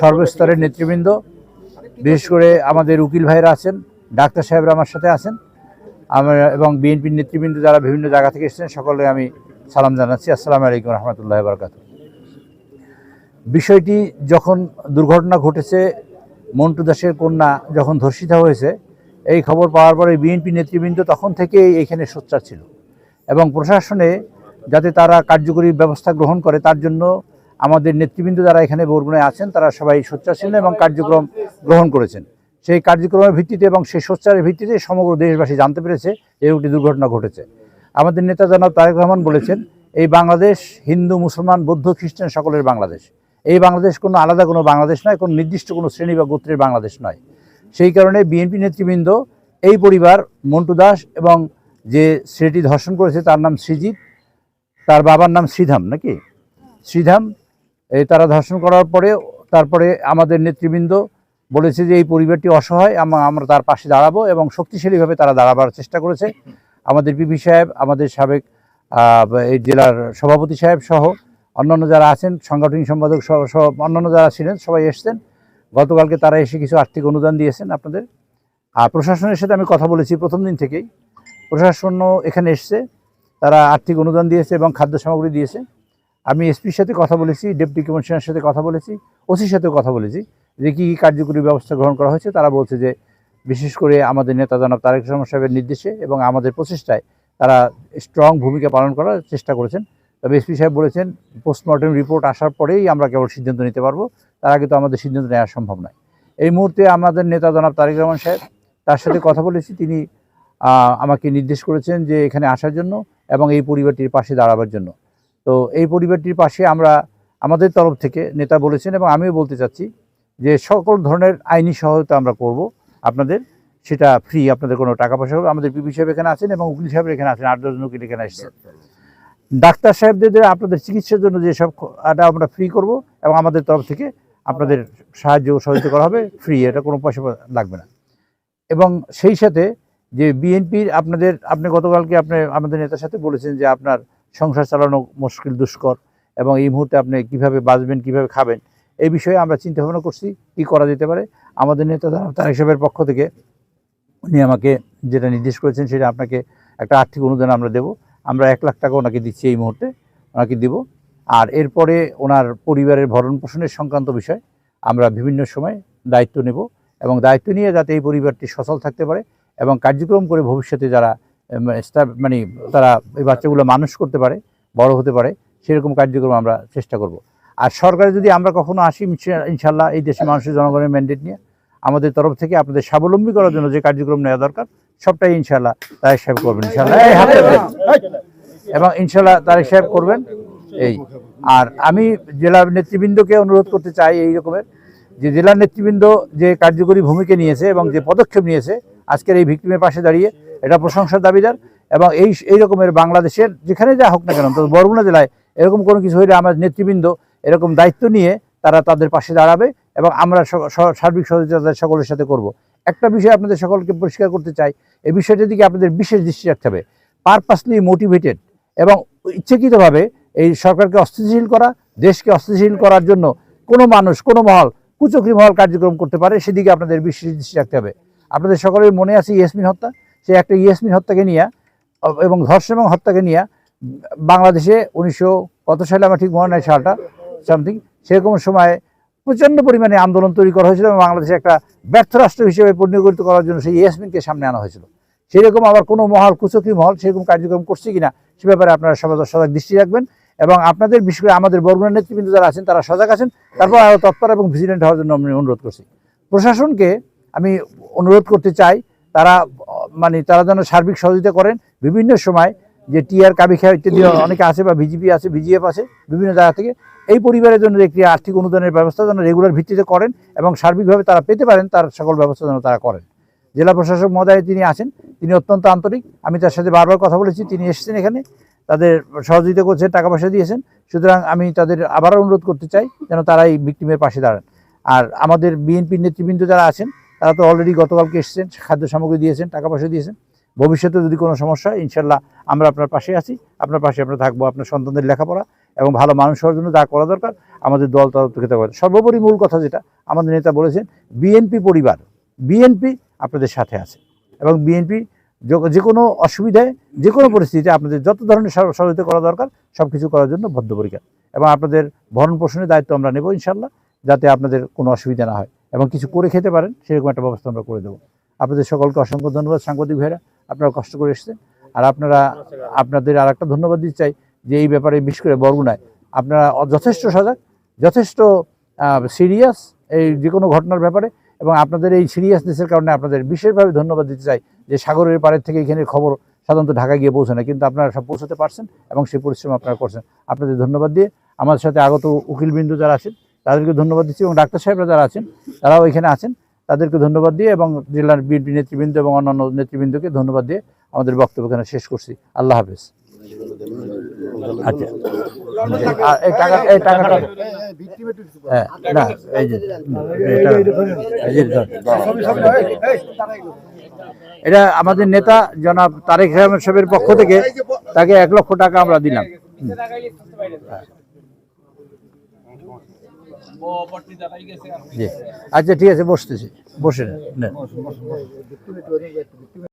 সর্বস্তরের নেতৃবৃন্দ, বিশেষ করে আমাদের উকিল ভাইরা আছেন, ডাক্তার সাহেবরা আমার সাথে আছেন, আমার এবং বিএনপির নেতৃবৃন্দ যারা বিভিন্ন জায়গা থেকে এসেছেন সকলে আমি সালাম জানাচ্ছি। আসসালামু আলাইকুম রহমতুল্লাহ বরকাত বিষয়টি যখন দুর্ঘটনা ঘটেছে, মন্টু দাসের কন্যা যখন ধর্ষিতা হয়েছে, এই খবর পাওয়ার পরে বিএনপি নেতৃবৃন্দ তখন থেকেই এইখানে সোচ্চার ছিল এবং প্রশাসনে যাতে তারা কার্যকরী ব্যবস্থা গ্রহণ করে, তার জন্য আমাদের নেতৃবৃন্দ যারা এখানে বরগুনায় আছেন, তারা সবাই সোচ্চার এবং কার্যক্রম গ্রহণ করেছেন। সেই কার্যক্রমের ভিত্তিতে এবং সেই সোচ্চারের ভিত্তিতে সমগ্র দেশবাসী জানতে পেরেছে একটি দুর্ঘটনা ঘটেছে। আমাদের নেতা জনাব তারেক রহমান বলেছেন, এই বাংলাদেশ হিন্দু, মুসলমান, বৌদ্ধ, খ্রিস্টান সকলের বাংলাদেশ। এই বাংলাদেশ কোনো আলাদা কোনো বাংলাদেশ নয়, কোনো নির্দিষ্ট কোনো শ্রেণি বা গোত্রের বাংলাদেশ নয়। সেই কারণে বিএনপি নেতৃবৃন্দ, এই পরিবার, মন্টু দাস এবং যে ছেলেটি ধর্ষণ করেছে, তার নাম সৃজিত, তার বাবার নাম শ্রীধাম নাকি? শ্রীধাম এই তারা ধর্ষণ করার পরে, তারপরে আমাদের নেতৃবৃন্দ বলেছে যে এই পরিবারটি অসহায়, আমা- আমরা তার পাশে দাঁড়াবো এবং শক্তিশালীভাবে তারা দাঁড়াবার চেষ্টা করেছে। আমাদের পিপি সাহেব, আমাদের সাবেক এই জেলার সভাপতি সাহেব সহ অন্যান্য যারা আছেন, সাংগঠনিক সম্পাদক সহ অন্যান্য যারা ছিলেন, সবাই এসছেন। গতকালকে তারা এসে কিছু আর্থিক অনুদান দিয়েছেন আপনাদের। আর প্রশাসনের সাথে আমি কথা বলেছি প্রথম দিন থেকেই। প্রশাসনও এখানে এসছে, তারা আর্থিক অনুদান দিয়েছে এবং খাদ্য সামগ্রী দিয়েছে। আমি এসপির সাথে কথা বলেছি, ডেপুটি কমিশনারের সাথে কথা বলেছি, ওসির সাথেও কথা বলেছি, যে কী কী কার্যকরী ব্যবস্থা গ্রহণ করা হয়েছে, তারা বলছে যে বিশেষ করে আমাদের নেতা জনাব তারেক রহমান সাহেবের নির্দেশে এবং আমাদের প্রচেষ্টায় তারা স্ট্রং ভূমিকা পালন করার চেষ্টা করেছেন। তবে এসপি সাহেব বলেছেন, পোস্টমর্টেম রিপোর্ট আসার পরেই আমরা কেবল সিদ্ধান্ত নিতে পারব, তার আগে তো আমাদের সিদ্ধান্ত নেওয়া সম্ভব নয়। এই মুহূর্তে আমাদের নেতা জনাব তারেক রহমান সাহেব, তার সাথে কথা বলেছি, তিনি আমাকে নির্দেশ করেছেন যে এখানে আসার জন্য এবং এই পরিবারটির পাশে দাঁড়াবার জন্য। তো এই পরিবারটির পাশে আমরা আমাদের তরফ থেকে নেতা বলেছেন এবং আমিও বলতে চাচ্ছি যে সকল ধরনের আইনি সহায়তা আমরা করব। আপনাদের সেটা ফ্রি আপনাদের কোনো টাকা পয়সা হবে। আমাদের পিপি সাহেব এখানে আছেন এবং উকিল সাহেব এখানে আছেন আট দশজন উকিল এখানে এসেছেন। ডাক্তার সাহেবদের আপনাদের চিকিৎসার জন্য যেসব আমরা ফ্রি করব এবং আমাদের তরফ থেকে আপনাদের সাহায্য সহযোগিতা করা হবে। ফ্রি এটা কোনো পয়সা লাগবে না। এবং সেই সাথে যে বিএনপির আপনাদের, আপনি গতকালকে আপনি আমাদের নেতার সাথে বলেছেন যে আপনার সংসার চালানো মুশকিল, দুষ্কর এবং এই মুহূর্তে আপনি কীভাবে বাঁচবেন, কীভাবে খাবেন, এই বিষয়ে আমরা চিন্তা ভাবনা করছি, কী করা যেতে পারে। আমাদের নেতা তারেক সাহেবের পক্ষ থেকে উনি আমাকে যেটা নির্দেশ করেছেন সেটা আপনাকে একটা আর্থিক অনুদান আমরা দেব। আমরা এক লাখ টাকা ওনাকে দিচ্ছি এই মুহূর্তে, ওনাকে দিব। আর এরপরে ওনার পরিবারের ভরণ পোষণের সংক্রান্ত বিষয় আমরা বিভিন্ন সময় দায়িত্ব নেব এবং দায়িত্ব নিয়ে যাতে এই পরিবারটি সচল থাকতে পারে এবং কার্যক্রম করে ভবিষ্যতে যারা মানে তারা এই বাচ্চাগুলো মানুষ করতে পারে, বড় হতে পারে, সেরকম কার্যক্রম আমরা চেষ্টা করব। আর সরকারে যদি আমরা কখনো আসি ইনশাল্লাহ এই দেশের মানুষের জনগণের ম্যান্ডেট নিয়ে, আমাদের তরফ থেকে আপনাদের স্বাবলম্বী করার জন্য যে কার্যক্রম নেওয়া দরকার, সবটাই ইনশাল্লাহ তারেক সাহেব করবেন, ইনশাল্লাহ। এবং ইনশাল্লাহ তারেক সাহেব করবেন, এই। আর আমি জেলার নেতৃবৃন্দকে অনুরোধ করতে চাই এই রকমের, যে জেলার নেতৃবৃন্দ যে কার্যকরী ভূমিকা নিয়েছে এবং যে পদক্ষেপ নিয়েছে, আজকের এই ভিক্টিমের পাশে দাঁড়িয়ে এটা প্রশংসার দাবিদার এবং এই এই রকমের বাংলাদেশের যেখানে যা হোক না কেন তো বরগুনা জেলায় এরকম কোনো কিছু হলে আমার নেতৃবৃন্দ এরকম দায়িত্ব নিয়ে তারা তাদের পাশে দাঁড়াবে এবং আমরা সার্বিক সহযোগিতা সকলের সাথে করব। একটা বিষয় আপনাদের সকলকে পরিষ্কার করতে চাই, এই বিষয়টির দিকে আপনাদের বিশেষ দৃষ্টি রাখতে হবে। পারপাসলি মোটিভেটেড এবং ইচ্ছাকৃতভাবে এই সরকারকে অস্থিতিশীল করা, দেশকে অস্থিতিশীল করার জন্য কোনো মানুষ, কোনো মহল কুচক্রি মহল কার্যক্রম করতে পারে, সেদিকে আপনাদের বিশেষ দৃষ্টি রাখতে হবে। আপনাদের সকলের মনে আছে ইয়াসমিন হত্যা? সে একটা ইয়াসমিন হত্যাকে নিয়ে, এবং ধর্ষণ এবং হত্যাকে নিয়ে বাংলাদেশে উনিশশো কত সালে আমার ঠিক মনে নাই সালটা সামথিং সেরকম সময় প্রচণ্ড পরিমাণে আন্দোলন তৈরি করা হয়েছিল এবং বাংলাদেশে একটা ব্যর্থ রাষ্ট্র হিসেবে পরিণত করার জন্য সেই ইয়াসমিনকে সামনে আনা হয়েছিল। সেরকম আবার কোনো মহল, কুচক্রি মহল সেরকম কার্যক্রম করছে কিনা, সে ব্যাপারে আপনারা সবাই সজাগ দৃষ্টি রাখবেন এবং আপনাদের, বিশেষ করে আমাদের বরগুনা নেতৃবৃন্দ যারা আছেন, তারা সজাগ আছেন। তারপর আরও তৎপর এবং ভিজিলেন্ট হওয়ার জন্য আমি অনুরোধ করছি। প্রশাসনকে আমি অনুরোধ করতে চাই তারা মানে তারা যেন সার্বিক সহযোগিতা করেন। বিভিন্ন সময় যে টিআর কাবিখা ইত্যাদি অনেকে আছে বা বিজেপি আছে, বিজিএফ আছে, বিভিন্ন জায়গা থেকে, এই পরিবারের জন্য একটি আর্থিক অনুদানের ব্যবস্থা যেন রেগুলার ভিত্তিতে করেন এবং সার্বিকভাবে তারা পেতে পারেন, তার সকল ব্যবস্থা যেন তারা করেন। জেলা প্রশাসক মহোদয় তিনি আছেন, তিনি অত্যন্ত আন্তরিক। আমি তার সাথে বারবার কথা বলেছি, তিনি এসেছেন এখানে, তাদের সহযোগিতা করছেন টাকা পয়সা দিয়েছেন। সুতরাং আমি তাদের আবারও অনুরোধ করতে চাই, যেন তারা এই ভিক্টিমের পাশে দাঁড়ান। আর আমাদের বিএনপির নেতৃবৃন্দ যারা আছেন তারা তো অলরেডি গতকালকে এসেছেন, খাদ্য সামগ্রী দিয়েছেন, টাকা পয়সা দিয়েছেন। ভবিষ্যতে যদি কোনো সমস্যা ইনশাল্লাহ আমরা আপনার পাশে আছি, আপনার পাশে আমরা থাকব, আপনার সন্তানদের লেখাপড়া এবং ভালো মানুষ হওয়ার জন্য যা করা দরকার, আমাদের দল তরফ থেকে তা করে। সর্বোপরি মূল কথা যেটা, আমাদের নেতা বলেছেন, বিএনপি পরিবার, বিএনপি আপনাদের সাথে আছে এবং বিএনপি যে কোনো অসুবিধায়, যে কোনো পরিস্থিতিতে আপনাদের যত ধরনের সহ- সহযোগিতা করা দরকার সব কিছু করার জন্য বদ্ধপরিকর। এবং আপনাদের ভরণ পোষণের দায়িত্ব আমরা নেব ইনশাল্লাহ, যাতে আপনাদের কোনো অসুবিধা না হয়। এবং কিছু করে খেতে পারেন, সেরকম একটা ব্যবস্থা আমরা করে দেবো। আপনাদের সকলকে অসংখ্য ধন্যবাদ, সাংবাদিক ভাইরা। আপনারা কষ্ট করে এসেছেন। আর আপনারা, আপনাদের আর একটা ধন্যবাদ দিতে চাই যে এই ব্যাপারে বিশেষ করে বরগুনায়। আপনারা যথেষ্ট সজাগ, যথেষ্ট সিরিয়াস এই যে কোনো ঘটনার ব্যাপারে এবং আপনাদের এই সিরিয়াসনেসের কারণে আপনাদের বিশেষভাবে ধন্যবাদ দিতে চাই যে সাগরের পাড়ের থেকে এখানে খবর সাধারণত ঢাকা গিয়ে পৌঁছে না কিন্তু আপনারা সব পৌঁছতে পারছেন এবং সেই পরিশ্রম আপনারা করছেন। আপনাদের ধন্যবাদ দিয়ে আমাদের সাথে আগত উকিলবৃন্দ যারা আছেন তাদেরকে ধন্যবাদ দিচ্ছি এবং ডাক্তার সাহেবরা যারা আছেন তারাও এখানে আছেন তাদেরকে ধন্যবাদ দিয়ে এবং জেলার বিএনপি নেতৃবৃন্দ এবং অন্যান্য নেতৃবৃন্দকে ধন্যবাদ দিয়ে আমাদের বক্তব্য এখানে শেষ করছি। আল্লাহ হাফেজ। আচ্ছা। আর এই টাকা এই টাকাটা হ্যাঁ না এই যে এই টাকা- এই যে ধর। এটা আমাদের নেতা জনাব তারেক রহমান সাহেবের পক্ষ থেকে তাকে এক লক্ষ টাকা আমরা দিলাম। আচ্ছা ঠিক আছে বসতেছি। বসে নেন।